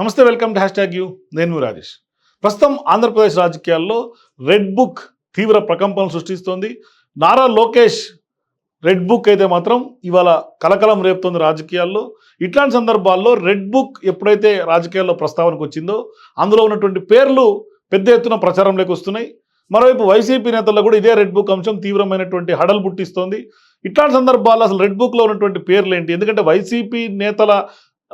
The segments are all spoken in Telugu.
నమస్తే welcome to hashtag U. నేను రాజేష్. ప్రస్తుతం ఆంధ్రప్రదేశ్ రాజకీయాల్లో రెడ్ బుక్ తీవ్ర ప్రకంపనలు సృష్టిస్తోంది. నారా లోకేష్ రెడ్ బుక్ అయితే మాత్రం ఇవాళ కలకలం రేపుతోంది రాజకీయాల్లో. ఇట్లాంటి సందర్భాల్లో రెడ్ బుక్ ఎప్పుడైతే రాజకీయాల్లో ప్రస్తావనకు వచ్చిందో అందులో ఉన్నటువంటి పేర్లు పెద్ద ఎత్తున ప్రచారంలోకి వస్తున్నాయి. మరోవైపు వైసీపీ నేతల్లో కూడా ఇదే రెడ్ బుక్ అంశం తీవ్రమైనటువంటి హడలు పుట్టిస్తోంది. ఇట్లాంటి సందర్భాల్లో అసలు రెడ్ బుక్లో ఉన్నటువంటి పేర్లు ఏంటి? ఎందుకంటే వైసీపీ నేతల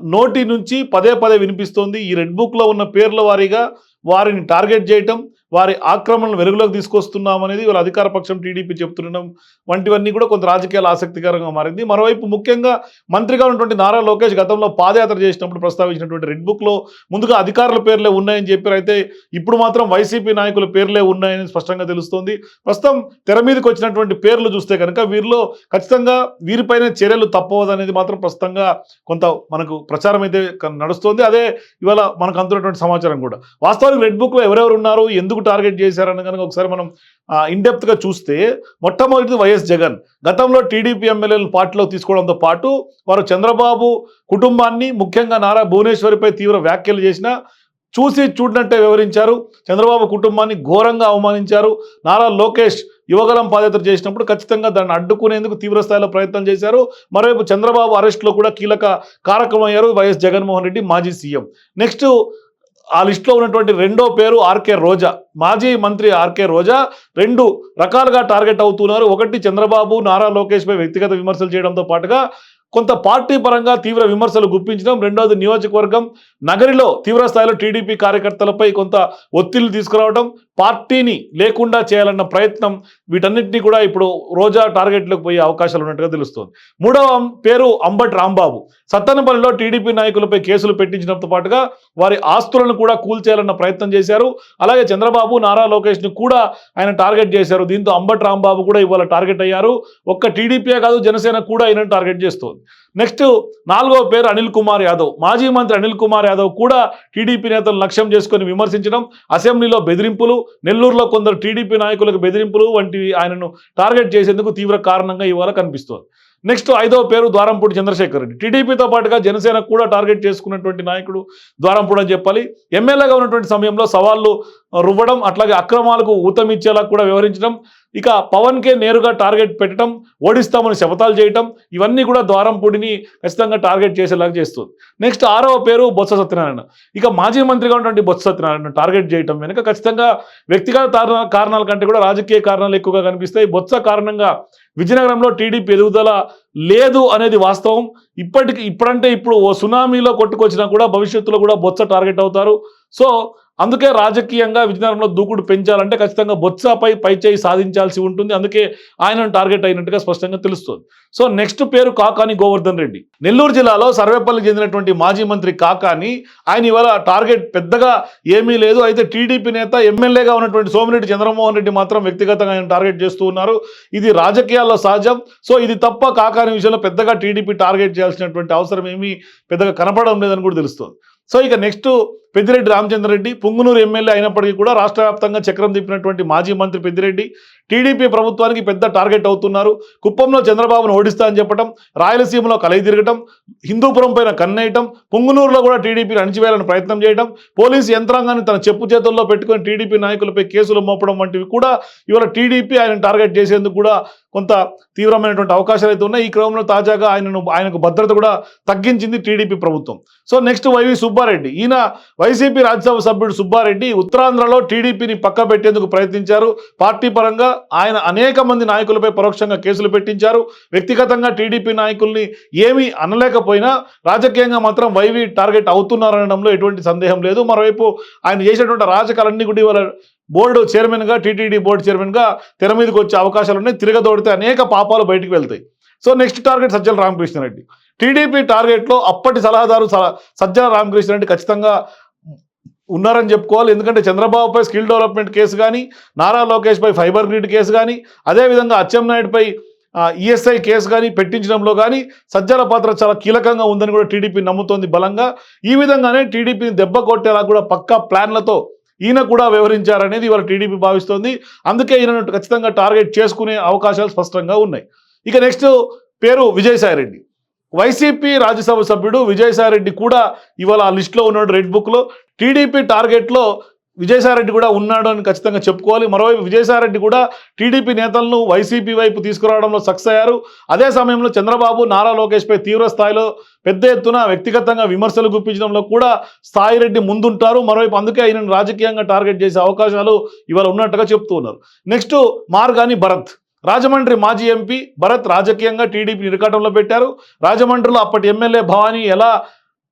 నోటి నుంచి పదే పదే వినిపిస్తోంది. ఈ రెడ్ బుక్లో ఉన్న పేర్ల వారీగా వారిని టార్గెట్ చేయటం వారి ఆక్రమణను వెలుగులోకి తీసుకొస్తున్నామనేది వీళ్ళ అధికార పక్షం టీడీపీ చెప్తుండడం వంటివన్నీ కూడా కొంత రాజకీయాలు ఆసక్తికరంగా మారింది. మరోవైపు ముఖ్యంగా మంత్రిగా ఉన్నటువంటి నారా లోకేష్ గతంలో పాదయాత్ర చేసినప్పుడు ప్రస్తావించినటువంటి రెడ్ బుక్లో ముందుగా అధికారుల పేర్లే ఉన్నాయని చెప్పారు. అయితే ఇప్పుడు మాత్రం వైసీపీ నాయకుల పేర్లే ఉన్నాయని స్పష్టంగా తెలుస్తోంది. ప్రస్తుతం తెర మీదకి వచ్చినటువంటి పేర్లు చూస్తే కనుక వీరిలో ఖచ్చితంగా వీరిపైన చర్యలు తప్పవదనేది మాత్రం ప్రస్తుతంగా కొంత మనకు ప్రచారం అయితే నడుస్తోంది. అదే ఇవాళ మనకు అందుతున్నటువంటి సమాచారం కూడా. వాస్తవానికి రెడ్ బుక్లో ఎవరెవరు ఉన్నారు? ఎందుకు టార్గెట్ చేశారని కనుక ఒకసారి మనం ఇన్డెప్త్గా చూస్తే మొట్టమొదటిది వైఎస్ జగన్. గతంలో టీడీపీ ఎమ్మెల్యేలను పార్టీలో తీసుకోవడంతో పాటు వారు చంద్రబాబు కుటుంబాన్ని ముఖ్యంగా నారా భువనేశ్వరిపై తీవ్ర వ్యాఖ్యలు చేసిన చూసి చూడనట్టే వివరించారు. చంద్రబాబు కుటుంబాన్ని ఘోరంగా అవమానించారు. నారా లోకేష్ యువగలం పాదయాత్ర చేసినప్పుడు ఖచ్చితంగా దాన్ని అడ్డుకునేందుకు తీవ్ర స్థాయిలో ప్రయత్నం చేశారు. మరోవైపు చంద్రబాబు అరెస్ట్లో కూడా కీలక కారకమయ్యారు వైఎస్ జగన్మోహన్ రెడ్డి మాజీ సీఎం. నెక్స్ట్ ఆ లిస్టులో ఉన్నటువంటి రెండో పేరు ఆర్కే రోజా. మాజీ మంత్రి ఆర్కే రోజా రెండు రకాలుగా టార్గెట్ అవుతున్నారు. ఒకటి చంద్రబాబు నారా లోకేష్పై వ్యక్తిగత విమర్శలు చేయడంతో పాటుగా కొంత పార్టీ పరంగా తీవ్ర విమర్శలు గుప్పించడం రెండవది నియోజకవర్గం నగరిలో తీవ్ర స్థాయిలో టీడీపీ కార్యకర్తలపై కొంత ఒత్తిళ్ళు తీసుకురావడం పార్టీని లేకుండా చేయాలన్న ప్రయత్నం వీటన్నిటిని కూడా ఇప్పుడు రోజా టార్గెట్లకు పోయే అవకాశాలు ఉన్నట్టుగా తెలుస్తోంది. మూడవ పేరు అంబట్ రాంబాబు. సత్తనపల్లిలో టీడీపీ నాయకులపై కేసులు పెట్టించడంతో పాటుగా వారి ఆస్తులను కూడా కూల్చేయాలన్న ప్రయత్నం చేశారు. అలాగే చంద్రబాబు నారా లోకేష్ని కూడా ఆయన టార్గెట్ చేశారు. దీంతో అంబట్ రాంబాబు కూడా ఇవాళ టార్గెట్ అయ్యారు. ఒక్క టీడీపీ కాదు జనసేన కూడా ఆయన టార్గెట్ చేస్తుంది. నెక్స్ట్ నాలుగవ పేరు అనిల్ కుమార్ యాదవ్. మాజీ మంత్రి అనిల్ కుమార్ యాదవ్ కూడా టీడీపీ నేతలు లక్ష్యం చేసుకొని విమర్శించడం అసెంబ్లీలో బెదిరింపులు నెల్లూరులో కొందరు టీడీపీ నాయకులకు బెదిరింపులు వంటివి ఆయనను టార్గెట్ చేసేందుకు తీవ్ర కారణంగా ఇవాళ కనిపిస్తోంది. నెక్స్ట్ ఐదవ పేరు ద్వారంపూడి చంద్రశేఖర్ రెడ్డి. టీడీపీతో పాటుగా జనసేన కూడా టార్గెట్ చేసుకున్నటువంటి నాయకుడు ద్వారంపూడి అని చెప్పాలి. ఎమ్మెల్యేగా ఉన్నటువంటి సమయంలో సవాళ్ళు రువ్వడం అట్లాగే అక్రమాలకు ఊతమిచ్చేలా కూడా వ్యవహరించడం ఇక పవన్కే నేరుగా టార్గెట్ పెట్టడం ఓడిస్తామని శపథాలు చేయటం ఇవన్నీ కూడా ద్వారంపూడిని ఖచ్చితంగా టార్గెట్ చేసేలాగా చేస్తుంది. నెక్స్ట్ ఆరవ పేరు బొత్స సత్యనారాయణ. ఇక మాజీ మంత్రిగా ఉన్నటువంటి బొత్స సత్యనారాయణ టార్గెట్ చేయటం వెనుక ఖచ్చితంగా వ్యక్తిగత కారణ- కారణాల కంటే కూడా రాజకీయ కారణాలు ఎక్కువగా కనిపిస్తాయి. బొత్స కారణంగా విజయనగరంలో టీడీపీ ఎదుగుదల లేదు అనేది వాస్తవం. ఇప్పటికి ఇప్పుడంటే ఇప్పుడు ఓ సునామీలో కొట్టుకొచ్చినా కూడా భవిష్యత్తులో కూడా బొత్స టార్గెట్ అవుతారు. సో అందుకే రాజకీయంగా విజయనగరంలో దూకుడు పెంచాలంటే ఖచ్చితంగా బొత్సపై పైచేయి సాధించాల్సి ఉంటుంది. అందుకే ఆయన టార్గెట్ అయినట్టుగా స్పష్టంగా తెలుస్తుంది. సో నెక్స్ట్ పేరు కాకాని గోవర్ధన్ రెడ్డి. నెల్లూరు జిల్లాలో సర్వేపల్లికి చెందినటువంటి మాజీ మంత్రి కాకాని ఆయన ఇవాళ టార్గెట్ పెద్దగా ఏమీ లేదు. అయితే టీడీపీ నేత ఎమ్మెల్యేగా ఉన్నటువంటి సోమిరెడ్డి చంద్రమోహన్ రెడ్డి మాత్రం వ్యక్తిగతంగా ఆయన టార్గెట్ చేస్తూ ఉన్నారు. ఇది రాజకీయాల్లో సహజం. సో ఇది తప్ప కాకాని విషయంలో పెద్దగా టీడీపీ టార్గెట్ చేయాల్సినటువంటి అవసరం ఏమీ పెద్దగా కనపడడం లేదని కూడా తెలుస్తుంది. సో ఇక నెక్స్ట్ పెద్దిరెడ్డి రామచంద్రరెడ్డి పుంగునూరు ఎమ్మెల్యే అయినప్పటికీ కూడా రాష్ట్ర వ్యాప్తంగా చక్రం తిప్పినటువంటి మాజీ మంత్రి పెద్దిరెడ్డి. టీడీపీ ప్రభుత్వానికి పెద్ద టార్గెట్ అవుతున్నారు. కుప్పంలో చంద్రబాబును ఓడిస్తా అని చెప్పడం రాయలసీమలో కలయి తిరగటం హిందూపురం పైన కన్నేయటం పుంగునూరులో కూడా టీడీపీని అణిచివేయాలని ప్రయత్నం చేయడం పోలీసు యంత్రాంగాన్ని తన చెప్పు చేతుల్లో పెట్టుకొని టీడీపీ నాయకులపై కేసులు మోపడం వంటివి కూడా ఇవాళ టీడీపీ ఆయన టార్గెట్ చేసేందుకు కూడా కొంత తీవ్రమైనటువంటి అవకాశాలు అయితే ఉన్నాయి. ఈ క్రమంలో తాజాగా ఆయనను ఆయనకు భద్రత కూడా తగ్గించింది టీడీపీ ప్రభుత్వం. So next Y V Subba Reddy. ఈయన వైసీపీ రాజ్యసభ సభ్యుడు సుబ్బారెడ్డి ఉత్తరాంధ్రలో టీడీపీని పక్క పెట్టేందుకు ప్రయత్నించారు. పార్టీ పరంగా ఆయన అనేక మంది నాయకులపై పరోక్షంగా కేసులు పెట్టించారు. వ్యక్తిగతంగా టీడీపీ నాయకుల్ని ఏమీ అనలేకపోయినా రాజకీయంగా మాత్రం వైవి టార్గెట్ అవుతున్నారనడంలో ఎటువంటి సందేహం లేదు. మరోవైపు ఆయన చేసినటువంటి రాజకాలన్నీ కూడా ఇవాళ బోర్డు చైర్మన్గా టీటీడీ బోర్డు చైర్మన్గా తెర మీదకి వచ్చే అవకాశాలు ఉన్నాయి. తిరగదోడితే అనేక పాపాలు బయటకు వెళ్తాయి. So next target Sajjala Ramakrishna Reddy. TDP టార్గెట్లో అప్పటి సలహాదారు సజ్జల రామకృష్ణారెడ్డి ఖచ్చితంగా ఉన్నారని చెప్పుకోవాలి. ఎందుకంటే చంద్రబాబుపై స్కిల్ డెవలప్మెంట్ కేసు కానీ నారా లోకేష్పై ఫైబర్ గ్రిడ్ కేసు కానీ అదేవిధంగా అచ్చెన్నాయుడుపై ఈఎస్ఐ కేసు కానీ పెట్టించడంలో కానీ సజ్జల పాత్ర చాలా కీలకంగా ఉందని కూడా టీడీపీ నమ్ముతోంది బలంగా. ఈ విధంగానే టీడీపీని దెబ్బ కొట్టేలా కూడా పక్కా ప్లాన్లతో ఈయన కూడా వ్యవహరించారనేది ఇవాళ టీడీపీ భావిస్తోంది. అందుకే ఈయనను ఖచ్చితంగా టార్గెట్ చేసుకునే అవకాశాలు స్పష్టంగా ఉన్నాయి. ఇక నెక్స్ట్ పేరు విజయసాయిరెడ్డి వైసీపీ రాజ్యసభ సభ్యుడు విజయసాయిరెడ్డి కూడా ఇవాళ ఆ లిస్టులో ఉన్నాడు రెడ్ బుక్లో. టీడీపీ టార్గెట్లో విజయసాయిరెడ్డి కూడా ఉన్నాడు అని ఖచ్చితంగా చెప్పుకోవాలి. మరోవైపు విజయసాయిరెడ్డి కూడా టీడీపీ నేతలను వైసీపీ వైపు తీసుకురావడంలో సక్సెస్ అయ్యారు. అదే సమయంలో చంద్రబాబు నారా లోకేష్పై తీవ్ర స్థాయిలో పెద్ద ఎత్తున వ్యక్తిగతంగా విమర్శలు గుప్పించడంలో కూడా స్థాయిరెడ్డి ముందుంటారు. మరోవైపు అందుకే ఆయనను రాజకీయంగా టార్గెట్ చేసే అవకాశాలు ఇవాళ ఉన్నట్టుగా చెప్తూ ఉన్నారు. నెక్స్ట్ మార్గాని భరత్. రాజమండ్రి మాజీ ఎంపీ భరత్ రాజకీయంగా టీడీపీ నిరకాటంలో పెట్టారు. రాజమండ్రిలో అప్పటి ఎమ్మెల్యే భవానీ ఎలా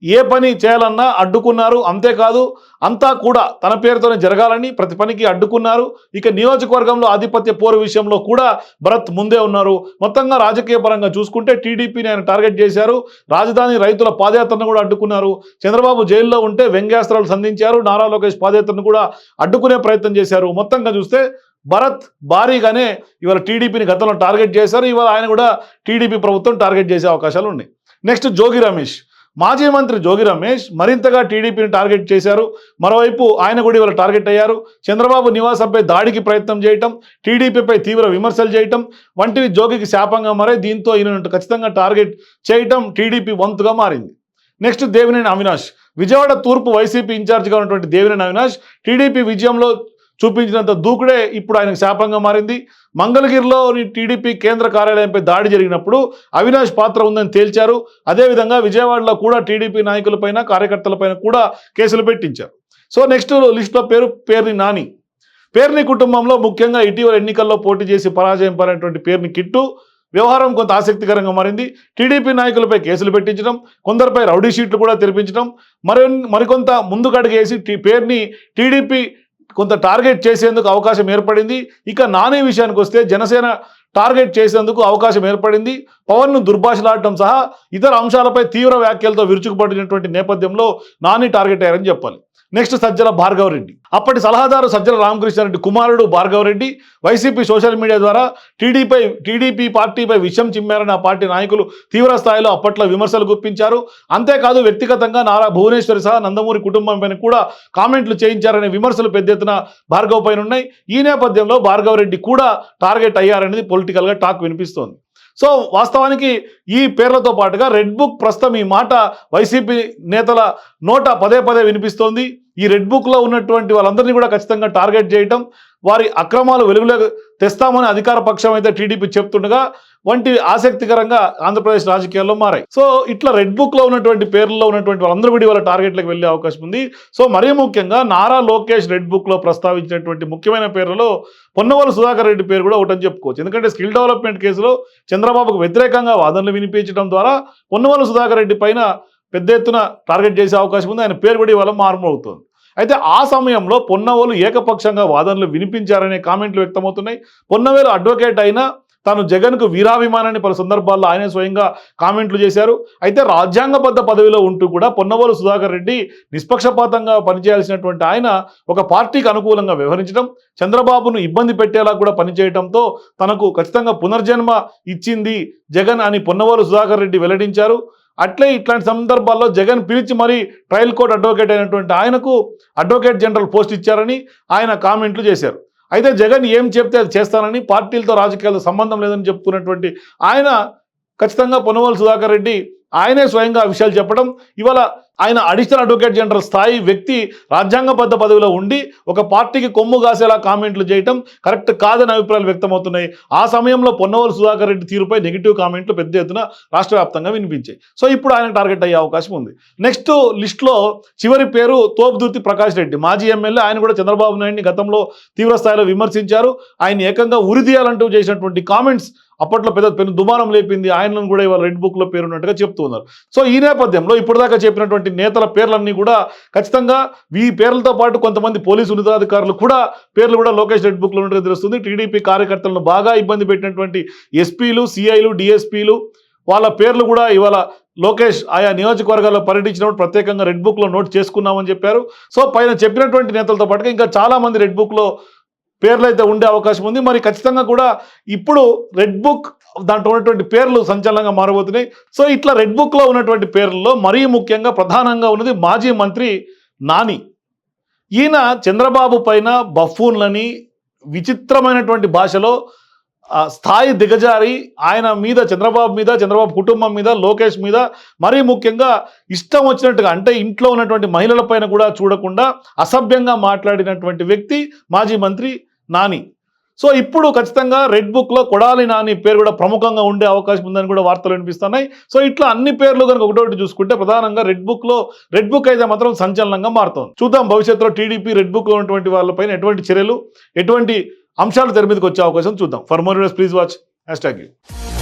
ఏ పని చేయాలన్నా అడ్డుకున్నారు. అంతేకాదు అంతా కూడా తన పేరుతోనే జరగాలని ప్రతి పనికి అడ్డుకున్నారు. ఇక నియోజకవర్గంలో ఆధిపత్య పోరు విషయంలో కూడా భరత్ ముందే ఉన్నారు. మొత్తంగా రాజకీయ పరంగా చూసుకుంటే టీడీపీని ఆయన టార్గెట్ చేశారు. రాజధాని రైతుల పాదయాత్రను కూడా అడ్డుకున్నారు. చంద్రబాబు జైల్లో ఉంటే వ్యంగ్యాస్త్రాలు సంధించారు. నారా లోకేష్ పాదయాత్రను కూడా అడ్డుకునే ప్రయత్నం చేశారు. మొత్తంగా చూస్తే భరత్ భారీగానే ఇవాళ టీడీపీని గతంలో టార్గెట్ చేశారు. ఇవాళ ఆయన కూడా టీడీపీ ప్రభుత్వం టార్గెట్ చేసే అవకాశాలు ఉన్నాయి. నెక్స్ట్ జోగి రమేష్. మాజీ మంత్రి జోగి రమేష్ మరింతగా టీడీపీని టార్గెట్ చేశారు. మరోవైపు ఆయన కూడా ఇవాళ టార్గెట్ అయ్యారు. చంద్రబాబు నివాసంపై దాడికి ప్రయత్నం చేయటం టీడీపీపై తీవ్ర విమర్శలు చేయటం వంటివి జోగికి శాపంగా మారే దీంతో ఈయన ఖచ్చితంగా టార్గెట్ చేయటం టీడీపీ వంతుగా మారింది. నెక్స్ట్ దేవినేని అవినాష్. విజయవాడ తూర్పు వైసీపీ ఇన్ఛార్జిగా ఉన్నటువంటి దేవినేని అవినాష్ టీడీపీ విజయంలో చూపించినంత దూకుడే ఇప్పుడు ఆయనకు శాపంగా మారింది. మంగళగిరిలోని టీడీపీ కేంద్ర కార్యాలయంపై దాడి జరిగినప్పుడు అవినాష్ పాత్ర ఉందని తేల్చారు. అదేవిధంగా విజయవాడలో కూడా టీడీపీ నాయకులపైన కార్యకర్తలపైన కూడా కేసులు పెట్టించారు. సో నెక్స్ట్ లిస్టులో పేరు పేర్ని నాని. పేర్ని కుటుంబంలో ముఖ్యంగా ఇటీవల ఎన్నికల్లో పోటీ చేసి పరాజయం పాలైనటువంటి పేర్ని కిట్టు. వ్యవహారం కొంత ఆసక్తికరంగా మారింది. టీడీపీ నాయకులపై కేసులు పెట్టించడం కొందరిపై రౌడీ షీట్లు కూడా తెరిపించడం మరి మరికొంత ముందుకడుగేసి టీ పేరుని టీడీపీ కొంత టార్గెట్ చేసేందుకు అవకాశం ఏర్పడింది. ఇక నాని విషయానికి వస్తే జనసేన టార్గెట్ చేసేందుకు అవకాశం ఏర్పడింది. పవన్ను దుర్భాషలాడటం సహా ఇతర అంశాలపై తీవ్ర వ్యాఖ్యలతో విరుచుకుపడినటువంటి నేపథ్యంలో నాని టార్గెట్ అయ్యారని చెప్పాలి. నెక్స్ట్ సజ్జల భార్గవరెడ్డి అప్పటి సలహాదారు సజ్జల రామకృష్ణారెడ్డి కుమారుడు భార్గవరెడ్డి వైసీపీ సోషల్ మీడియా ద్వారా టీడీపై టీడీపీ పార్టీపై విషయం చిమ్మారని ఆ పార్టీ నాయకులు తీవ్ర స్థాయిలో అప్పట్లో విమర్శలు గుప్పించారు. అంతేకాదు వ్యక్తిగతంగా నారా భువనేశ్వరి సహా నందమూరి కుటుంబం పైన కూడా కామెంట్లు చేయించారనే విమర్శలు పెద్ద ఎత్తున భార్గవ్ పైన ఉన్నాయి. ఈ నేపథ్యంలో భార్గవరెడ్డి కూడా టార్గెట్ అయ్యారనేది పొలిటికల్గా టాక్ వినిపిస్తోంది. సో వాస్తవానికి ఈ పేర్లతో పాటుగా రెడ్ బుక్ ప్రస్తుతం ఈ మాట వైసీపీ నేతల నోట పదే పదే వినిపిస్తోంది. ఈ రెడ్ బుక్లో ఉన్నటువంటి వాళ్ళందరినీ కూడా ఖచ్చితంగా టార్గెట్ చేయటం వారి అక్రమాలు వెలుగులో తెస్తామని అధికార పక్షం అయితే టీడీపీ చెప్తుండగా వంటి ఆసక్తికరంగా ఆంధ్రప్రదేశ్ రాజకీయాల్లో మారాయి. సో ఇట్లా రెడ్ బుక్లో ఉన్నటువంటి పేర్లలో ఉన్నటువంటి వాళ్ళందరూ కూడా వాళ్ళ టార్గెట్లకు వెళ్ళే అవకాశం ఉంది. సో మరీ ముఖ్యంగా నారా లోకేష్ రెడ్ బుక్లో ప్రస్తావించినటువంటి ముఖ్యమైన పేర్లలో పొన్నవల సుధాకర్ రెడ్డి పేరు కూడా ఒకటని చెప్పుకోవచ్చు. ఎందుకంటే స్కిల్ డెవలప్మెంట్ కేసులో చంద్రబాబుకు వ్యతిరేకంగా వాదనలు వినిపించడం ద్వారా పొన్నవల సుధాకర్ రెడ్డి పైన పెద్ద ఎత్తున టార్గెట్ చేసే అవకాశం ఉంది. ఆయన పేరు కూడా ఇవాళ మారుమవుతుంది అయితే ఆ సమయంలో పొన్నవోలు ఏకపక్షంగా వాదనలు వినిపించారనే కామెంట్లు వ్యక్తమవుతున్నాయి. పొన్నవేలు అడ్వకేట్ అయినా తాను జగన్కు వీరాభిమానాన్ని పలు సందర్భాల్లో ఆయనే స్వయంగా కామెంట్లు చేశారు. అయితే రాజ్యాంగబద్ధ పదవిలో ఉంటూ కూడా పొన్నవోలు సుధాకర్ రెడ్డి నిష్పక్షపాతంగా పనిచేయాల్సినటువంటి ఆయన ఒక పార్టీకి అనుకూలంగా వ్యవహరించడం చంద్రబాబును ఇబ్బంది పెట్టేలా కూడా పనిచేయడంతో తనకు ఖచ్చితంగా పునర్జన్మ ఇచ్చింది జగన్ అని పొన్నవోలు సుధాకర్ రెడ్డి వెల్లడించారు. అట్లే ఇట్లాంటి సందర్భాల్లో జగన్ పిలిచి మరీ ట్రయల్ కోర్ట్ అడ్వకేట్ అయినటువంటి ఆయనకు అడ్వకేట్ జనరల్ పోస్ట్ ఇచ్చారని ఆయన కామెంట్లు చేశారు. అయితే జగన్ ఏం చెప్తే అది చేస్తానని పార్టీలతో రాజకీయాలతో సంబంధం లేదని చెప్పుకున్నటువంటి ఆయన ఖచ్చితంగా పొన్నవోలు సుధాకర్ రెడ్డి ఆయనే స్వయంగా విషయాలు చెప్పడం ఇవాళ ఆయన అడిషనల్ అడ్వకేట్ జనరల్ స్థాయి వ్యక్తి రాజ్యాంగబద్ధ పదవిలో ఉండి ఒక పార్టీకి కొమ్ము కాసేలా కామెంట్లు చేయటం కరెక్ట్ కాదని అభిప్రాయాలు వ్యక్తమవుతున్నాయి. ఆ సమయంలో పొన్నవరు సుధాకర్ రెడ్డి తీరుపై నెగిటివ్ కామెంట్లు పెద్ద ఎత్తున రాష్ట్ర వ్యాప్తంగా వినిపించాయి. సో ఇప్పుడు ఆయన టార్గెట్ అయ్యే అవకాశం ఉంది. నెక్స్ట్ లిస్ట్లో చివరి పేరు తోపుదుర్తి ప్రకాష్ రెడ్డి. మాజీ ఎమ్మెల్యే ఆయన కూడా చంద్రబాబు నాయుడిని గతంలో తీవ్ర స్థాయిలో విమర్శించారు. ఆయన ఏకంగా ఉరిదీయాలంటూ చేసినటువంటి కామెంట్స్ అప్పట్లో పెద్ద పెను దుమారం లేపింది. ఆయనను కూడా ఇవాళ రెడ్ బుక్లో పేరున్నట్టుగా చెప్తూ ఉన్నారు. సో ఈ నేపథ్యంలో ఇప్పటిదాకా చెప్పినటువంటి నేతల పేర్లన్నీ కూడా ఖచ్చితంగా ఈ పేర్లతో పాటు కొంతమంది పోలీసు ఉన్నతాధికారులు కూడా పేర్లు కూడా లోకేష్ రెడ్ బుక్లో ఉన్నట్టుగా తెలుస్తుంది. టీడీపీ కార్యకర్తలను బాగా ఇబ్బంది పెట్టినటువంటి ఎస్పీలు సిఐలు డిఎస్పీలు వాళ్ళ పేర్లు కూడా ఇవాళ లోకేష్ ఆయా నియోజకవర్గాల్లో పర్యటించినప్పుడు ప్రత్యేకంగా రెడ్ బుక్లో నోట్ చేసుకున్నామని చెప్పారు. సో పైన చెప్పినటువంటి నేతలతో పాటుగా ఇంకా చాలామంది రెడ్ బుక్లో పేర్లు అయితే ఉండే అవకాశం ఉంది. మరి ఖచ్చితంగా కూడా ఇప్పుడు రెడ్ బుక్ దాంట్లో ఉన్నటువంటి పేర్లు సంచలనంగా మారబోతున్నాయి. సో ఇట్లా రెడ్ బుక్లో ఉన్నటువంటి పేర్లలో మరీ ముఖ్యంగా ప్రధానంగా ఉన్నది మాజీ మంత్రి నాని. ఈయన చంద్రబాబు పైన బఫూన్లని విచిత్రమైనటువంటి భాషలో స్థాయి దిగజారి ఆయన మీద చంద్రబాబు మీద చంద్రబాబు కుటుంబం మీద లోకేష్ మీద మరీ ముఖ్యంగా ఇష్టం వచ్చినట్టుగా అంటే ఇంట్లో ఉన్నటువంటి మహిళల పైన కూడా చూడకుండా అసభ్యంగా మాట్లాడినటువంటి వ్యక్తి మాజీ మంత్రి నాని. సో ఇప్పుడు ఖచ్చితంగా రెడ్ బుక్లో కొడాలి నాని పేరు కూడా ప్రముఖంగా ఉండే అవకాశం ఉందని కూడా వార్తలు వినిపిస్తున్నాయి. సో ఇట్లా అన్ని పేర్లు కనుక ఒకటోటి చూసుకుంటే ప్రధానంగా రెడ్ బుక్లో రెడ్ బుక్ అయితే మాత్రం సంచలనంగా మారుతుంది. చూద్దాం భవిష్యత్తులో టీడీపీ రెడ్ బుక్లో ఉన్నటువంటి వాళ్ళపైన ఎటువంటి చర్యలు ఎటువంటి అంశాలు తెర మీదకి వచ్చే అవకాశం చూద్దాం. For more please watch hashtag U